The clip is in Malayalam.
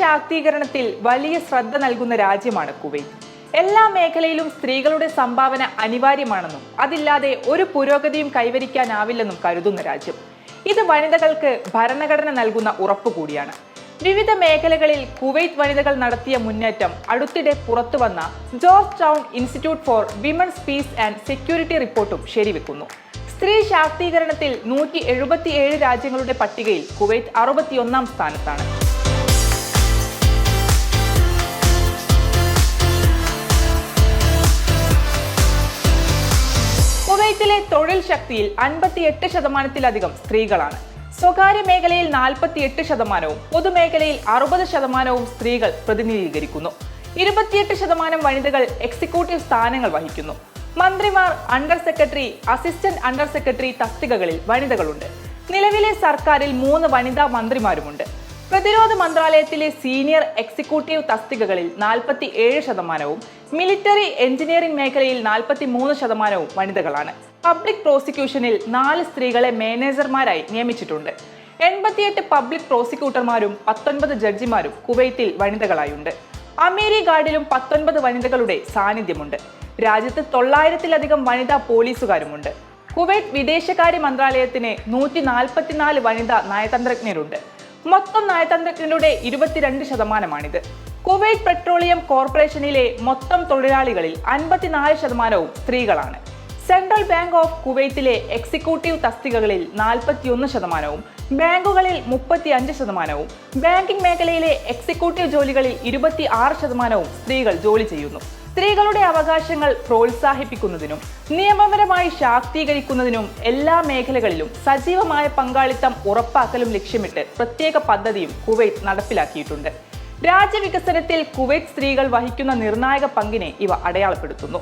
ശാക്തീകരണത്തിൽ വലിയ ശ്രദ്ധ നൽകുന്ന രാജ്യമാണ് കുവൈറ്റ്. എല്ലാ മേഖലയിലും സ്ത്രീകളുടെ സംഭാവന അനിവാര്യമാണെന്നും അതില്ലാതെ ഒരു പുരോഗതിയും കൈവരിക്കാനാവില്ലെന്നും കരുതുന്ന രാജ്യം. ഇത് വനിതകൾക്ക് ഭരണഘടന നൽകുന്ന ഉറപ്പുകൂടിയാണ് വിവിധ മേഖലകളിൽ കുവൈത്ത് വനിതകൾ നടത്തിയ മുന്നേറ്റം അടുത്തിടെ പുറത്തുവന്ന Georgetown Institute for Women's Peace and Security റിപ്പോർട്ടും ശരിവെക്കുന്നു. സ്ത്രീ ശാക്തീകരണത്തിൽ നൂറ്റി എഴുപത്തിയേഴ് രാജ്യങ്ങളുടെ പട്ടികയിൽ കുവൈറ്റ് അറുപത്തിയൊന്നാം സ്ഥാനത്താണ്. കുവൈത്തിലെ തൊഴിൽ ശക്തിയിൽ അൻപത്തിയെട്ട് ശതമാനത്തിലധികം സ്ത്രീകളാണ്. സ്വകാര്യ മേഖലയിൽ നാൽപ്പത്തിയെട്ട് ശതമാനവും പൊതുമേഖലയിൽ അറുപത് ശതമാനവും സ്ത്രീകൾ പ്രതിനിധീകരിക്കുന്നു. ഇരുപത്തിയെട്ട് ശതമാനം വനിതകൾ എക്സിക്യൂട്ടീവ് സ്ഥാനങ്ങൾ വഹിക്കുന്നു. മന്ത്രിമാർ under secretary assistant under secretary തസ്തികകളിൽ വനിതകളുണ്ട്. നിലവിലെ സർക്കാരിൽ മൂന്ന് വനിതാ മന്ത്രിമാരുമുണ്ട്. പ്രതിരോധ മന്ത്രാലയത്തിലെ സീനിയർ എക്സിക്യൂട്ടീവ് തസ്തികകളിൽ നാൽപ്പത്തി ഏഴ് ശതമാനവും മിലിറ്ററി എഞ്ചിനീയറിംഗ് മേഖലയിൽ നാൽപ്പത്തി മൂന്ന് ശതമാനവും വനിതകളാണ്. പബ്ലിക് പ്രോസിക്യൂഷനിൽ നാല് സ്ത്രീകളെ മാനേജർമാരായി നിയമിച്ചിട്ടുണ്ട്. എൺപത്തിയെട്ട് പബ്ലിക് പ്രോസിക്യൂട്ടർമാരും പത്തൊൻപത് ജഡ്ജിമാരും കുവൈത്തിൽ വനിതകളായുണ്ട്. അമേരി ഗാർഡിലും പത്തൊൻപത് വനിതകളുടെ സാന്നിധ്യമുണ്ട്. രാജ്യത്ത് തൊള്ളായിരത്തിലധികം വനിതാ പോലീസുകാരുമുണ്ട്. കുവൈറ്റ് വിദേശകാര്യ മന്ത്രാലയത്തിന് നൂറ്റി നാൽപ്പത്തിനാല് വനിതാ നയതന്ത്രജ്ഞരുണ്ട്. മൊത്തം നയതന്ത്രജ്ഞരുടെ ഇരുപത്തിരണ്ട് ശതമാനമാണിത്. കുവൈറ്റ് പെട്രോളിയം കോർപ്പറേഷനിലെ മൊത്തം തൊഴിലാളികളിൽ അൻപത്തിനാല് ശതമാനവും സ്ത്രീകളാണ്. സെൻട്രൽ ബാങ്ക് ഓഫ് കുവൈത്തിലെ എക്സിക്യൂട്ടീവ് തസ്തികകളിൽ നാൽപ്പത്തിയൊന്ന് ശതമാനവും ബാങ്കുകളിൽ മുപ്പത്തി അഞ്ച് ശതമാനവും ബാങ്കിംഗ് മേഖലയിലെ എക്സിക്യൂട്ടീവ് ജോലികളിൽ ഇരുപത്തി ആറ് ശതമാനവും സ്ത്രീകൾ ജോലി ചെയ്യുന്നു. സ്ത്രീകളുടെ അവകാശങ്ങൾ പ്രോത്സാഹിപ്പിക്കുന്നതിനും നിയമപരമായി ശാക്തീകരിക്കുന്നതിനും എല്ലാ മേഖലകളിലും സജീവമായ പങ്കാളിത്തം ഉറപ്പാക്കലും ലക്ഷ്യമിട്ട് പ്രത്യേക പദ്ധതിയും കുവൈറ്റ് നടപ്പിലാക്കിയിട്ടുണ്ട്. രാജ്യവികസനത്തിൽ കുവൈറ്റ് സ്ത്രീകൾ വഹിക്കുന്ന നിർണായക പങ്കിനെ ഇവ അടയാളപ്പെടുത്തുന്നു.